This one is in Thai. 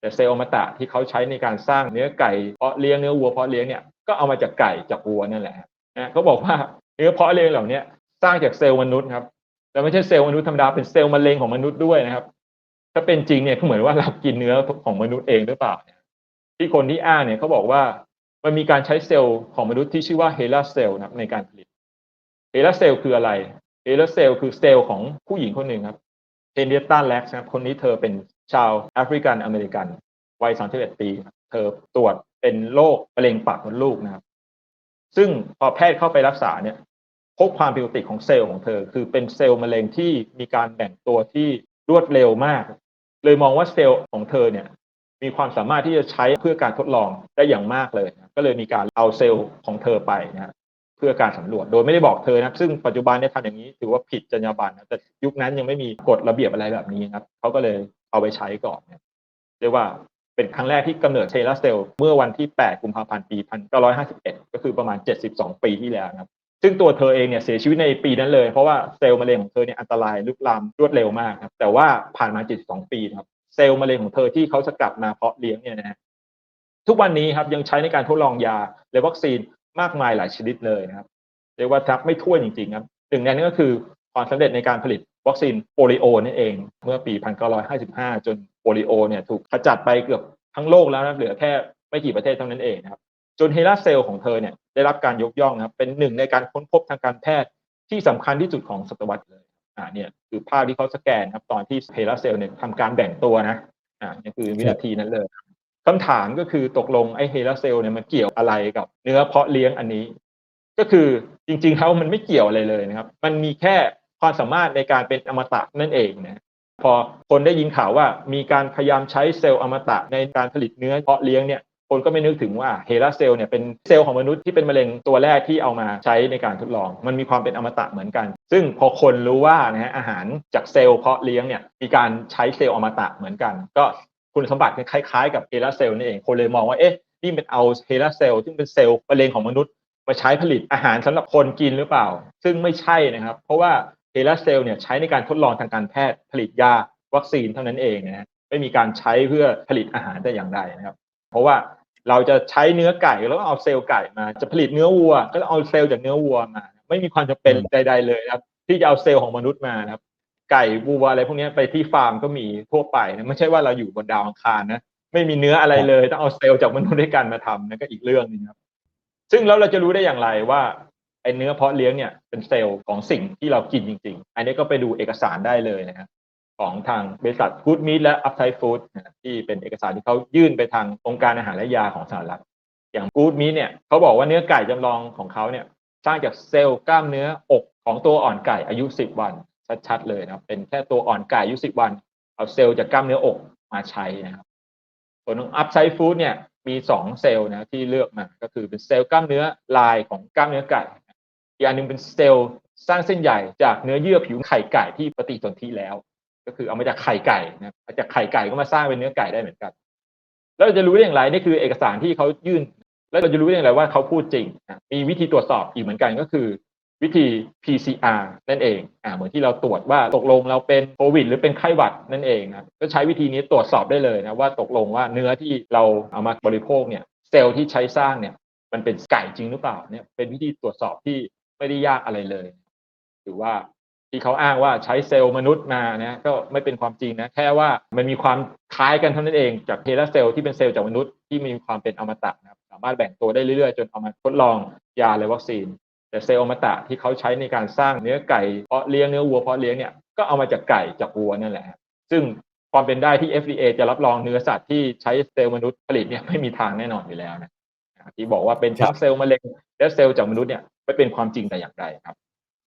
แต่เซลล์อมตะที่เขาใช้ในการสร้างเนื้อไก่เพาะเลี้ยงเนื้อวัวเพาะเลี้ยงเนี่ยก็เอามาจากไก่จากวัวนั่นแหละนะเขาบอกว่าเนื้อเพาะเลี้ยงเหล่านี้สร้างจากเซลล์มนุษย์ครับแต่ไม่ใช่เซลล์มนุษย์ธรรมดาเป็นเซลล์มะเร็งของมนุษย์ด้วยนะครับ ถ้าเป็นจริงเนี่ยก็เหมือนว่าเรากินเนื้อของมนุษย์เองหรือเปล่าที่คนที่อ้างเนี่ยเขาบอกว่ามันมีการใช้เซลล์ของมนุษย์ที่ชื่อว่าเฮลาเซลล์นะครับในการผลิตเฮลาเซลล์คืออะไรเฮลาเซลล์คือเซลล์ของผู้หญิงคนหนึ่งครับเฮนเรียตตาแล็กซ์นะครับคนนี้เธอเป็น ชาวแอฟริกันอเมริกัน วัย 31 ปี เธอตรวจเป็นโรคมะเร็งปากมดลูกนะครับ ซึ่งพอแพทย์เข้าไปรักษาเนี่ย พบความผิดปกติของเซลล์ของเธอ คือเป็นเซลล์มะเร็งที่มีการแบ่งตัวที่รวดเร็วมาก เลยมองว่าเซลล์ของเธอเนี่ยมีความสามารถที่จะใช้เพื่อการทดลองได้อย่างมากเลยนะก็เลยมีการเอาเซลล์ของเธอไปนะเพื่อการสำรวจโดยไม่ได้บอกเธอนะซึ่งปัจจุบันเนี่ยทำอย่างนี้ถือว่าผิดจรรยาบรรณนะแต่ยุคนั้นยังไม่มีกฎระเบียบอะไรแบบนี้ครับเขาก็เลย เอาไปใช้ก่อนเนี่ยเรียกว่าเป็นครั้งแรกที่กำเนิดเซลล์เซลเมื่อวันที่ 8 กุมภาพันธ์ ปี 1951 ก็คือประมาณ 72 ปีที่แล้วนะครับ ซึ่งตัวเธอเองเนี่ยเสียชีวิตในปีนั้นเลย เพราะว่าเซลล์มะเร็งของเธอเนี่ยอันตรายลุกลามรวดเร็วมากครับ แต่ว่าผ่านมา 72 ปีครับ เซลล์มะเร็งของเธอที่เขาสกัดมาเพาะเลี้ยงเนี่ยนะทุกวันนี้ครับยังใช้ในการทดลองยาและวัคซีนมากมายหลายชนิดเลยนะครับ เรียกว่าทับไม่ทั่วจริงๆครับหนึ่งในนั้นก็คือความสำเร็จในการผลิต วัคซีนโปลิโอนั่เอง เมื่อปี 1955 จนโปลิโอเนี่ยถูกขจัดไปเกือบทั้งโลกแล้วนะเหลือแค่ไม่กี่ประเทศเท่านั้นเองนะครับจนเฮลาเซลของเธอเนี่ยได้รับการยกย่องนะครับเป็นหนึ่งในการค้นพบทางการแพทย์ที่สำคัญที่สุดของศตวรรษเลยอ่าเนี่ยคือภาพที่เขาสแกนครับตอนที่เฮลาเซลเนี่ยทำการแบ่งตัวนะอ่านี่คือวินาทีนั้นเลยคำถามก็คือตกลงไอเฮลาเซลเนี่ยมันเกี่ยวอะไรกับเนื้อเพาะเลี้ยงอันนี้ ก็คือจริงๆแล้วมันไม่เกี่ยวอะไรเลยนะครับ มันมีแค่ ความสามารถในการเป็นอมตะนั่นเองนะพอคนได้ยินข่าวว่ามีการพยายามใช้เซลล์อมตะในการผลิตเนื้อเพาะเลี้ยงเนี่ยคนก็ไม่นึกถึงว่าเฮลาเซลเนี่ยเป็นเซลล์ของมนุษย์ที่เป็นมะเร็งตัวแรกที่เอามาใช้ในการทดลอง มันมีความเป็นอมตะเหมือนกัน ซึ่งพอคนรู้ว่านะฮะอาหารจากเซลล์เพาะเลี้ยงเนี่ยมีการใช้เซลล์อมตะเหมือนกัน ก็คุณสมบัติคล้ายๆกับเฮลาเซลล์นี่เองคนเลยมองว่าเอ๊ะนี่เป็นเอาเฮลาเซลล์ซึ่งเป็นเซลล์มะเร็งของมนุษย์ มาใช้ผลิตอาหารสำหรับคนกินหรือเปล่า ซึ่งไม่ใช่นะครับ เพราะว่า เฮลาเซลเนี่ยใช้ในการทดลองทางการแพทย์ผลิตยาวัคซีนเท่านั้นเองนะฮะไม่มีการใช้เพื่อผลิตอาหารแต่อย่างใดนะครับ เพราะว่าเราจะใช้เนื้อไก่แล้วก็เอาเซลล์ไก่มา จะผลิตเนื้อวัว ก็เอาเซลล์จากเนื้อวัวมา ไม่มีความจำเป็นใด ๆ เลยครับ ที่จะเอาเซลล์ของมนุษย์มานะครับ ไก่วัวอะไรพวกนี้ไปที่ฟาร์มก็มีทั่วไปนะไม่ใช่ว่าเราอยู่บนดาวอังคารนะไม่มีเนื้ออะไรเลยต้องเอาเซลล์จากมนุษย์ด้วยกันมาทำนั่นก็อีกเรื่องนึงครับ ซึ่งแล้วเราจะรู้ได้อย่างไรว่า ไอ้เนื้อเพาะเลี้ยงเนี่ยเป็นเซลล์ของสิ่งที่เรากินจริง ๆ อันนี้ก็ไปดูเอกสารได้เลยนะครับของทางบริษัท Good Meat และ Upside Food ที่เป็นเอกสารที่เขายื่นไปทางองค์การอาหารและยาของสหรัฐอย่าง Good Meat เนี่ยเขาบอกว่าเนื้อไก่จำลองของเขาเนี่ยสร้างจากเซลล์กล้ามเนื้ออกของตัวอ่อนไก่อายุ 10 วัน ชัดๆเลยนะครับเป็นแค่ตัวอ่อนไก่อายุ 10 วัน เอาเซลล์จากกล้ามเนื้ออกมาใช้นะครับส่วนของ Upside Food เนี่ยมี 2 เซลล์นะที่เลือกมาก็คือเป็นเซลล์กล้ามเนื้อลายของกล้ามเนื้อไก่ อีกอันหนึ่งเป็นเซลล์สร้างเส้นใหญ่จากเนื้อเยื่อผิวไข่ไก่ที่ปฏิสนธิแล้ว ก็คือเอามาจากไข่ไก่นะมาจากไข่ไก่ก็มาสร้างเป็นเนื้อไก่ได้เหมือนกัน แล้วเราจะรู้ได้อย่างไรนี่คือเอกสารที่เขายื่น แล้วเราจะรู้ได้อย่างไรว่าเขาพูดจริง มีวิธีตรวจสอบอีกเหมือนกันก็คือ วิธี PCR นั่นเองอ่าเหมือนที่เราตรวจว่าตกลงเราเป็นโควิด หรือเป็นไข้หวัดนั่นเองนะก็ใช้วิธีนี้ตรวจสอบได้เลยนะว่าตกลงว่าเนื้อที่เราเอามาบริโภคเนี่ยเซลล์ที่ใช้สร้างเนี่ยมันเป็นไก่จริงหรือเปล่าเนี่ยเป็นวิธีตรวจสอบที่ ไม่ได้ยากอะไรเลยหรือว่าที่เขาอ้างว่าใช้เซลล์มนุษย์มานะก็ไม่เป็นความจริงนะแค่ว่ามันมีความคล้ายกันเท่านั้นเองจากเฮลาเซลล์ที่เป็นเซลล์จากมนุษย์ที่มีความเป็นอมตะนะครับสามารถแบ่งตัวได้เรื่อยๆ จนเอามาทดลองยาและวัคซีน แต่เซลล์อมตะที่เขาใช้ในการสร้างเนื้อไก่เพาะเลี้ยงเนื้อวัวเพาะเลี้ยงเนี่ยก็เอามาจากไก่จากวัวนั่นแหละ ซึ่งความเป็นได้ที่ FDA จะรับรองเนื้อสัตว์ที่ใช้เซลล์มนุษย์ผลิตเนี่ยไม่มีทางแน่นอนอยู่แล้วนะที่บอกว่าเป็นทั้งเซลล์มะเร็งและเซลล์จากมนุษย์เนี่ย ไม่เป็นความจริงแต่อย่างใดครับ